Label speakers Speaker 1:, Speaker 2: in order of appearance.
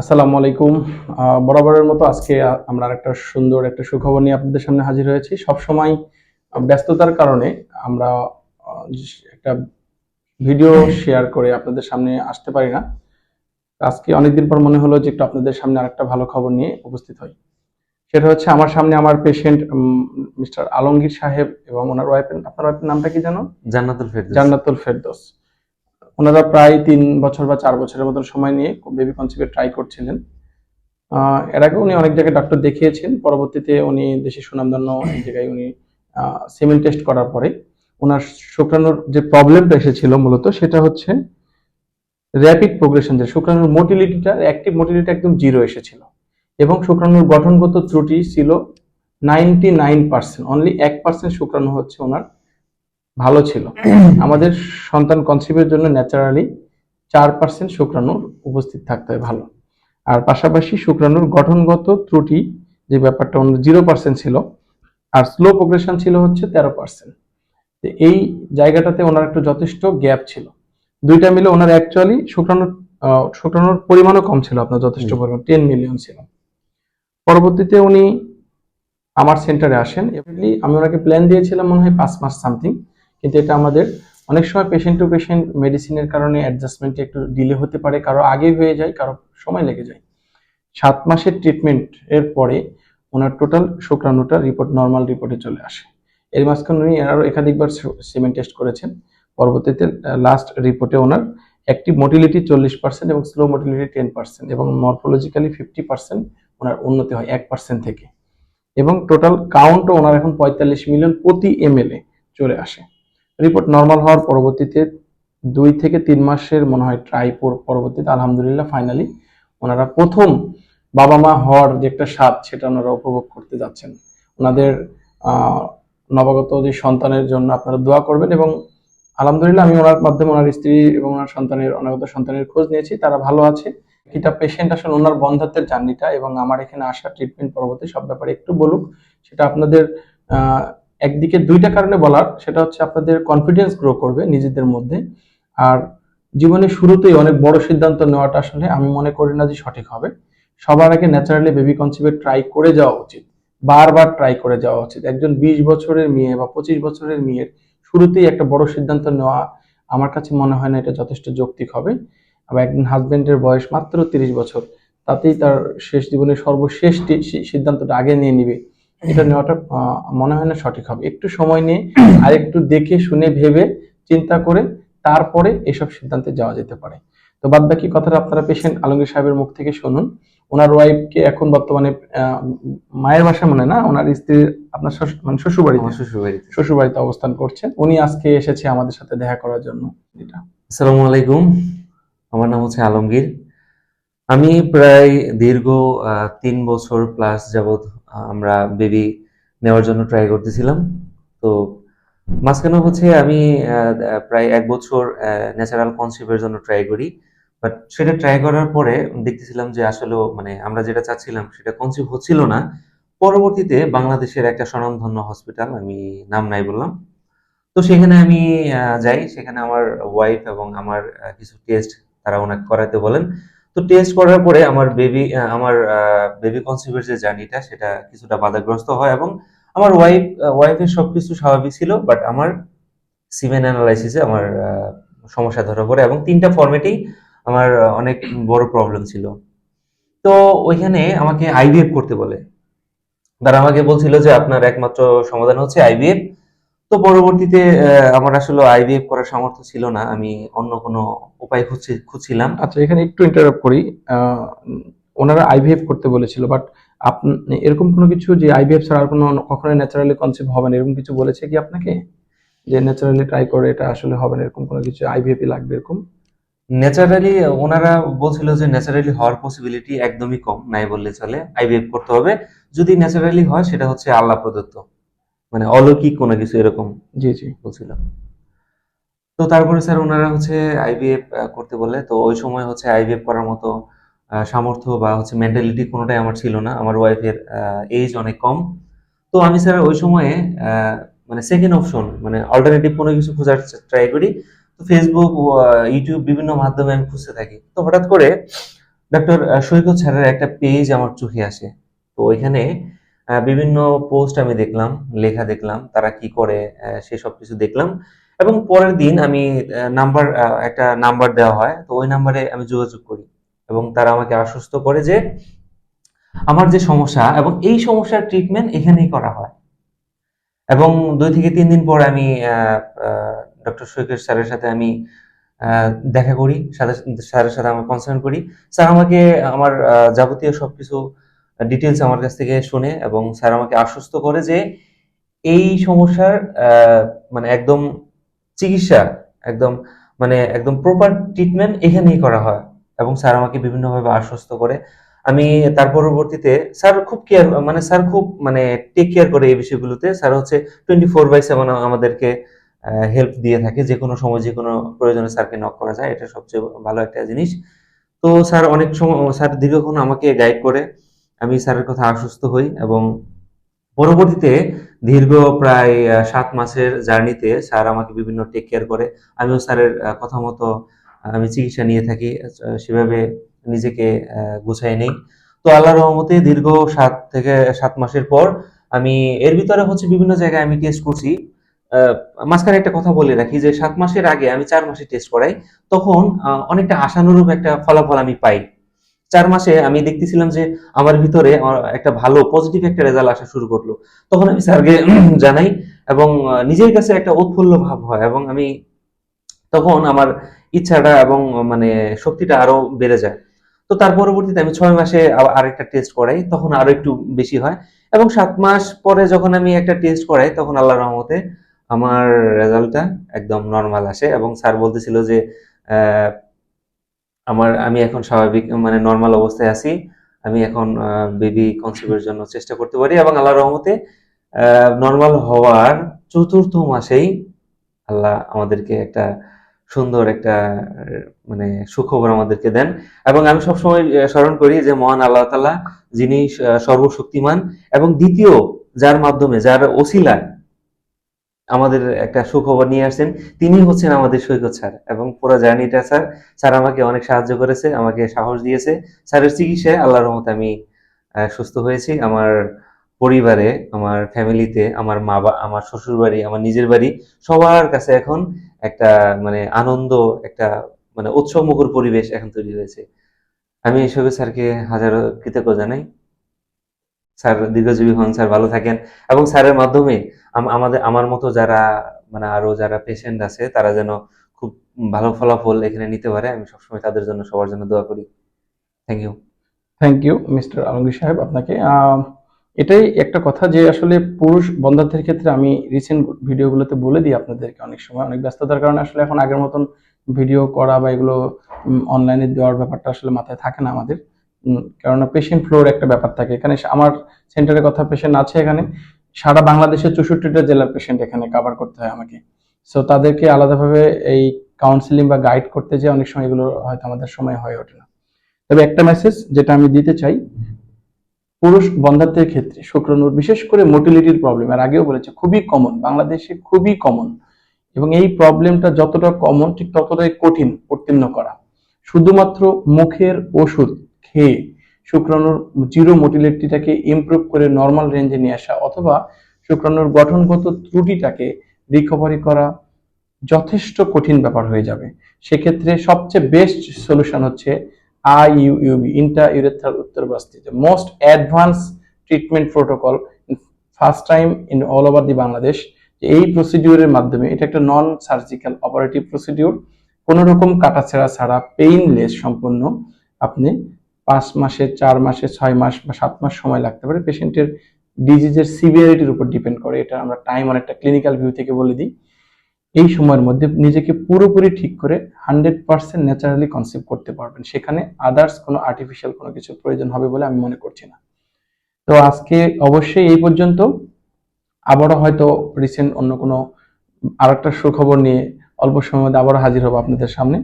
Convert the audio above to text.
Speaker 1: আসসালামু আলাইকুম। বরাবরের মতো আজকে আমরা একটা সুন্দর একটা সুখবর নিয়ে আপনাদের সামনে হাজির হয়েছি। সব সময় ব্যস্ততার কারণে আমরা একটা ভিডিও শেয়ার করে আপনাদের সামনে আসতে পারি না। আজকে অনেকদিন পর মনে হলো যে একটু আপনাদের সামনে আরেকটা ভালো খবর নিয়ে উপস্থিত হই। সেটা হচ্ছে আমার সামনে আমার পেশেন্ট মিস্টার আলমগীর সাহেব এবং ওনার ওয়াইফের আপনার ওয়াইফের নামটা কি জানো?
Speaker 2: জান্নাতুল ফেরদৌস।
Speaker 1: জান্নাতুল ফেরদৌস। ওনারা প্রায় তিন বছর বা চার বছরের মতন সময় নিয়ে বেবি কনসিভের ট্রাই করছিলেন। এর আগে উনি অনেক জায়গায় ডাক্তার দেখিয়েছেন, পরবর্তীতে উনি দেশে সুনামধন্য এক জায়গায় উনি সেমেন টেস্ট করার পরে ওনার শুক্রাণুর যে প্রবলেমটা এসেছিল মূলত সেটা হচ্ছে র্যাপিড প্রোগ্রেশন যে শুক্রাণুর মোটিলিটিটা অ্যাক্টিভ মোটিলিটি একদম জিরো এসেছিল। এবং শুক্রাণুর গঠনগত ত্রুটি ছিল নাইনটি নাইন পার্সেন্ট অনলি এক পার্সেন্ট শুক্রাণু হচ্ছে ওনার ভালো ছিল। আমাদের সন্তান কনসিভের জন্য ন্যাচারালি চার পার্সেন্ট শুক্রাণুর উপস্থিত থাকতে হয় ভালো। আর পাশাপাশি শুক্রাণুর গঠনগত ত্রুটি যে ব্যাপারটা অন্য জিরো পার্সেন্ট ছিল আর স্লো প্রোগ্রেশন ছিল হচ্ছে তেরো পার্সেন্ট এই জায়গাটাতে ওনার একটু যথেষ্ট গ্যাপ ছিল। দুইটা মিলে ওনার অ্যাকচুয়ালি শুক্রাণুর শুক্রাণুর পরিমাণও কম ছিল আপনার যথেষ্ট পরিমাণ টেন মিলিয়ন ছিল। পরবর্তীতে উনি আমার সেন্টারে আসেন। আমি ওনাকে প্ল্যান দিয়েছিলাম মনে হয় পাঁচ মাস সামথিং কিন্তু এটা আমাদের অনেক সময় পেশেন্ট টু পেশেন্ট মেডিসিনের কারণে অ্যাডজাস্টমেন্টে একটু ডিলে হতে পারে, কারও আগে হয়ে যায়, কারও সময় লেগে যায়। সাত মাসের ট্রিটমেন্ট এর পরে ওনার টোটাল শুক্রাণুটা রিপোর্ট নর্মাল রিপোর্টে চলে আসে। এর মাঝখানে উনি আরও একাধিকবার সিমেন্ট টেস্ট করেছেন। পরবর্তীতে লাস্ট রিপোর্টে ওনার অ্যাক্টিভ মোটিলিটি চল্লিশ পার্সেন্ট এবং স্লো মোটিলিটি টেন পার্সেন্ট এবং মরফোলজিক্যালি ফিফটি পার্সেন্ট ওনার উন্নতি হয় এক পার্সেন্ট থেকে। এবং টোটাল কাউন্টও ওনার এখন পঁয়তাল্লিশ মিলিয়ন প্রতি এম চলে আসে। রিপোর্ট নর্মাল হওয়ার পরবর্তীতে দুই থেকে তিন মাসের মনে হয় ট্রাই পরবর্তীতে, আলহামদুলিল্লাহ ফাইনালি ওনারা প্রথম বাবা মা হওয়ার যে একটা স্বাদ, সেটা ওনারা উপভোগ করতে যাচ্ছেন। ওনাদের নবাগত যে সন্তানের জন্য আপনারা দোয়া করবেন এবং আলহামদুলিল্লাহ আমি ওনার মাধ্যমে ওনার স্ত্রী এবং ওনার সন্তানের, অনাগত সন্তানের খোঁজ নিয়েছি, তারা ভালো আছে। এটা পেশেন্ট আসলে ওনার বন্ধাত্বের জার্নিটা এবং আমার এখানে আসা ট্রিটমেন্ট পরবর্তী সব ব্যাপারে একটু বলুক, সেটা আপনাদের একদিকে দুইটা কারণে বলার, সেটা হচ্ছে আপনাদের কনফিডেন্স গ্রো করবে নিজেদের মধ্যে। আর জীবনের শুরুতেই অনেক বড় সিদ্ধান্ত নেওয়াটা আসলে আমি মনে করি না যে সঠিক হবে। সবার আগে ন্যাচারালি বেবি কনসিভের ট্রাই করে যাওয়া উচিত। বারবার ট্রাই করে যাওয়া উচিত। একজন বিশ বছরের মেয়ে বা পঁচিশ বছরের মেয়ের শুরুতেই একটা বড় সিদ্ধান্ত নেওয়া আমার কাছে মনে হয় না এটা যথেষ্ট যৌক্তিক হবে। আবার একজন হাজবেন্ডের বয়স মাত্র তিরিশ বছর, তাতেই তার শেষ জীবনের সর্বশেষটি সিদ্ধান্তটা আগে নিয়ে নিবে। এটা নেওয়াটা মনে হয় না সঠিক হবে। একটু সময় নিয়ে আর একটু দেখে শুনে ভেবে চিন্তা করে তারপরে এসব সিদ্ধান্তে যাওয়া যেতে পারে। তো বাদ বাকি কথাটা আপনারা পেশেন্ট আলমগীর সাহেবের মুখ থেকে শুনুন। ওনার ওয়াইফকে এখন বর্তমানে মায়ের বাসা মনে না? ওনার স্ত্রীর আপনার শ্বশুর মানে শ্বশুর বাড়িতে
Speaker 2: আমার শ্বশুর বাড়িতে
Speaker 1: শ্বশুর বাড়িতে অবস্থান করছেন। উনি আজকে এসেছে আমাদের সাথে দেখা করার জন্য। এটা।
Speaker 2: আসসালামু আলাইকুম। আমার নাম হচ্ছে আলমগীর। আমি প্রায় দীর্ঘ তিন বছর প্লাস আহ, আমরা বেবি নেওয়ার জন্য ট্রাই করতেছিলাম। তো মাঝখানে হচ্ছে আমি প্রায় এক বছর ন্যাচারাল কনসিভের জন্য ট্রাই করি। বাট সেটা ট্রাই করার পরে দেখতেছিলাম যে আসলেও মানে আমরা যেটা চাচ্ছিলাম সেটা কনসিভ হচ্ছিল না। পরবর্তীতে বাংলাদেশের একটা স্বনামধন্য হসপিটাল আমি নাম নাই বললাম। তো সেখানে আমি যাই। সেখানে আমার ওয়াইফ এবং আমার কিছু টেস্ট তারা ওনাকে করাতে বলেন। তো টেস্ট করার পরে আমার বেবি আমার বেবি কনসিভের যে জার্নিটা সেটা কিছুটা বাধাগ্রস্ত হয় এবং আমার ওয়াইফ ওয়াইফের সবকিছু স্বাভাবিক ছিল বাট আমার সিমেন অ্যানালাইসিসে আমার সমস্যা ধরা পড়ে এবং তিনটা ফর্মেটেই আমার অনেক বড় প্রবলেম ছিল। তো ওইখানে আমাকে আইভিএফ করতে বলে। তারা আমাকে বলছিল যে আপনার একমাত্র সমাধান হচ্ছে আইভিএফ তো পরবর্তীতে আমার আসলে আইভিএফ করার সামর্থ্য ছিল না। আমি অন্য কোনো উপায় খুঁজছি খুঁজছিলাম।
Speaker 1: আচ্ছা এখানে একটু ইন্টারাপ্ট করি। ওনারা আইভিএফ করতে বলেছিল বাট আপনি এরকম কোনো কিছু যে আইভিএফ ছাড়া আর কোনো কখনোই ন্যাচারালি কনসেপ্ট হবে না এরকম কিছু বলেছে কি আপনাকে? যে ন্যাচারালি ট্রাই করে এটা আসলে হবে না এরকম কোনো কিছু আইভিএফই লাগবে এরকম?
Speaker 2: ন্যাচারালি ওনারা বলছিল যে ন্যাচারালি হওয়ার পসিবিলিটি একদমই কম নাই বললে চলে। আইভিএফ করতে হবে। যদি ন্যাচারালি হয় সেটা হচ্ছে আল্লাহ প্রদত্ত। মানে অলৌকিক কোনো কিছু এরকম
Speaker 1: জি জি।
Speaker 2: বলছিল তো তারপরে স্যার ওনারা হচ্ছে আইভিএফ করতে বলে তো ওই সময় হচ্ছে আইভিএফ করার মতো সামর্থ্য বা হচ্ছে মেন্টালিটি কোনোটাই আমার ছিল না। আমার ওয়াইফের এজ অনেক কম। তো আমি স্যার ওই সময়ে মানে সেকেন্ড অপশন মানে অল্টারনেটিভ কোনো কিছু খোঁজার ট্রাই করি। তো ফেসবুক ইউটিউব বিভিন্ন মাধ্যমে আমি খুঁজতে থাকি। তো হঠাৎ করে ডক্টর সৈকত স্যারের একটা পেজ আমার চোখে আসে। তো ওইখানে বিভিন্ন পোস্ট আমি দেখলাম লেখা দেখলাম তারা কি করে আহ, সেসব কিছু দেখলাম। এবং পরের দিন আমি নাম্বার একটা নাম্বার দেওয়া হয় তো ওই নাম্বারে আমি যোগাযোগ করি। এবং তারা আমাকে আশ্বস্ত করে যে আমার যে সমস্যা এবং এই সমস্যার ট্রিটমেন্ট এখানেই করা হয়। এবং দুই থেকে তিন দিন পর আমি ডক্টর সৈকত স্যারের সাথে আমি দেখা করি স্যারের সাথে আমি কনসার্ন করি। স্যার আমাকে আমার যাবতীয় সবকিছু ডিটেলস আমার কাছ থেকে শুনে এবং স্যার আমাকে আশ্বস্ত করে যে এই সমস্যার মানে একদম চিকিৎসা, একদম মানে একদম প্রপার ট্রিটমেন্ট এখানেই করা হয় এবং স্যার আমাকে বিভিন্নভাবে আশ্বস্ত করে। আমি তার পরবর্তীতে স্যার খুব কেয়ার মানে স্যার খুব মানে টেক কেয়ার করে এই বিষয়গুলোতে। স্যার হচ্ছে টোয়েন্টি ফোর বাই সেভেন আমাদেরকে হেল্প দিয়ে থাকে। যে কোনো সময়, যে কোনো প্রয়োজনে স্যারকে নক করা যায়, এটা সবচেয়ে ভালো একটা জিনিস। তো স্যার অনেক সময় স্যার দীর্ঘক্ষণ আমাকে গাইড করে। আমি স্যারের কথা আশ্বস্ত হই এবং পরবর্তীতে দীর্ঘ প্রায় সাত মাসের জার্নিতে স্যার আমাকে বিভিন্ন টেক কেয়ার করে। আমিও স্যারের কথা মতো আমি চিকিৎসা নিয়ে থাকি সেভাবে নিজেকে গুছাই নেই। তো আল্লাহ রহমতে দীর্ঘ সাত থেকে, সাত মাসের পর আমি, এর ভিতরে হচ্ছে বিভিন্ন জায়গায় আমি টেস্ট করছি। মাঝখানে একটা কথা বলে রাখি যে সাত মাসের আগে আমি চার মাসে টেস্ট করাই, তখন অনেকটা আশানুরূপ একটা ফলাফল আমি পাই। চার মাসে আমি দেখতেছিলাম যে আমার ভিতরে একটা ভালো পজিটিভ একটা রেজাল্ট আসা শুরু করল। তখন আমি স্যারকে জানাই এবং নিজের কাছে একটা উৎফুল্ল ভাব হয় এবং আমি তখন আমার ইচ্ছাটা এবং মানে শক্তিটা আরও বেড়ে যায়। তো তার পরবর্তীতে আমি ছয় মাসে আরেকটা টেস্ট করাই, তখন আরও একটু বেশি হয় এবং সাত মাস পরে যখন আমি একটা টেস্ট করাই, তখন আল্লাহ রহমতে আমার রেজাল্টটা একদম নর্মাল আসে এবং স্যার বলতেছিল যে আমার, আমি এখন স্বাভাবিক মানে নর্মাল অবস্থায় আছি। আমি এখন বেবি কনসিভের জন্য চেষ্টা করতে পারি এবং আল্লাহ রহমতে নর্মাল হওয়ার চতুর্থ মাসেই আল্লাহ আমাদেরকে একটা সুন্দর একটা মানে সুখবর আমাদেরকে দেন। এবং আমি সবসময় স্মরণ করি যে মহান আল্লাহ তালা যিনি সর্বশক্তিমান এবং দ্বিতীয় যার মাধ্যমে, যার ওসিলায় আমাদের একটা সুখবর নিয়ে আসছেন। তিনি হচ্ছেন আমাদের সৈকত স্যার এবং পুরো জার্নিটা স্যার স্যার আমাকে অনেক সাহায্য করেছে, আমাকে সাহস দিয়েছে। স্যারের চিকিৎসায় আল্লাহর রহমতে আমি সুস্থ হয়েছি। আমার পরিবারে, আমার ফ্যামিলিতে, আমার মা বা, আমার শ্বশুর বাড়ি আমার নিজের বাড়ি, সবার কাছে এখন একটা মানে আনন্দ, একটা মানে উৎসব মুখর পরিবেশ এখন তৈরি হয়েছে। আমি সৈকত স্যারকে হাজারো কৃতজ্ঞ জানাই। স্যার দীর্ঘজীবী হন, স্যার ভালো থাকেন। এবং স্যারের মাধ্যমে আম- আমাদের, আমার মতো যারা মানে আরও যারা পেশেন্ট আছে, তারা যেন খুব ভালো ফলাফল এখানে নিতে পারে। আমি সবসময় তাদের জন্য, সবার জন্য দোয়া করি। Thank you
Speaker 1: thank you mister Alamgir সাহেব, আপনাকে। এটাই একটা কথা যে আসলে পুরুষ বন্ধাত্বের ক্ষেত্রে আমি রিসেন্ট ভিডিওগুলোতে বলে দিই আপনাদেরকে অনেক সময়। অনেক ব্যস্ততার কারণে আসলে এখন আগের মতন ভিডিও করা বা এগুলো অনলাইনে দেওয়ার ব্যাপারটা আসলে মাথায় থাকে না আমাদের। কেননা পেশেন্ট ফ্লোর একটা ব্যাপার থাকে। এখানে আমার সেন্টারের কথা পেশেন্ট আছে এখানে। সারা বাংলাদেশের চৌষট্টিটা জেলার পেশেন্ট এখানে কভার করতে হয় আমাকে। সো তাদেরকে আলাদাভাবে এই কাউন্সিলিং বা গাইড করতে যে অনেক সময় এগুলো হয়তো আমাদের সময় হয়ে ওঠে না। তবে একটা মেসেজ যেটা আমি দিতে চাই, পুরুষ বন্ধাত্বের ক্ষেত্রে শুক্রাণুর বিশেষ করে মোটিলিটির প্রবলেম আর আগেও বলেছে, খুবই কমন বাংলাদেশে খুবই কমন এবং এই প্রবলেমটা যতটা কমন ঠিক ততটাই কঠিন, উত্তীর্ণ করা। শুধুমাত্র মুখের ওষুধ খেয়ে শুক্রাণুর জিরো মোটিলিটিটাকে ইমপ্রুভ করে নর্মাল রেঞ্জে নিয়ে আসা অথবা শুক্রাণুর গঠনগত ত্রুটিটাকে রিকভারি করা যথেষ্ট কঠিন ব্যাপার হয়ে যাবে। সেক্ষেত্রে সবচেয়ে বেস্ট সলিউশন হচ্ছে IUUB intra urethral উত্তরবাস্তি most advance treatment protocol first time in all over the Bangladesh এই প্রসিডিউরের মাধ্যমে, এটা একটা নন সার্জিক্যাল অপারেটিভ প্রসিডিউর কোনো রকম কাটাছেড়া ছাড়া পেইনলেস সম্পূর্ণ আপনি পাঁচ মাসে, চার মাসে, ছয় মাস বা সাত মাস সময় লাগতে পারে। পেশেন্টের ডিজিজের সিভিয়ারিটির উপর ডিপেন্ড করে। এটা আমরা টাইম অনেকটা ক্লিনিক্যাল ভিউ থেকে বলে দিই। এই সময়ের মধ্যে নিজেকে পুরোপুরি ঠিক করে হান্ড্রেড পার্সেন্ট ন্যাচারালি কনসেপ্ট করতে পারবেন। সেখানে আদার্স কোনো আর্টিফিশিয়াল কোনো কিছু প্রয়োজন হবে বলে আমি মনে করছি না। তো আজকে অবশ্যই এই পর্যন্ত। আবারও হয়তো রিসেন্ট অন্য কোনো আর একটা সুখবর নিয়ে অল্প সময়ের মধ্যে আবারও হাজির হব আপনাদের সামনে।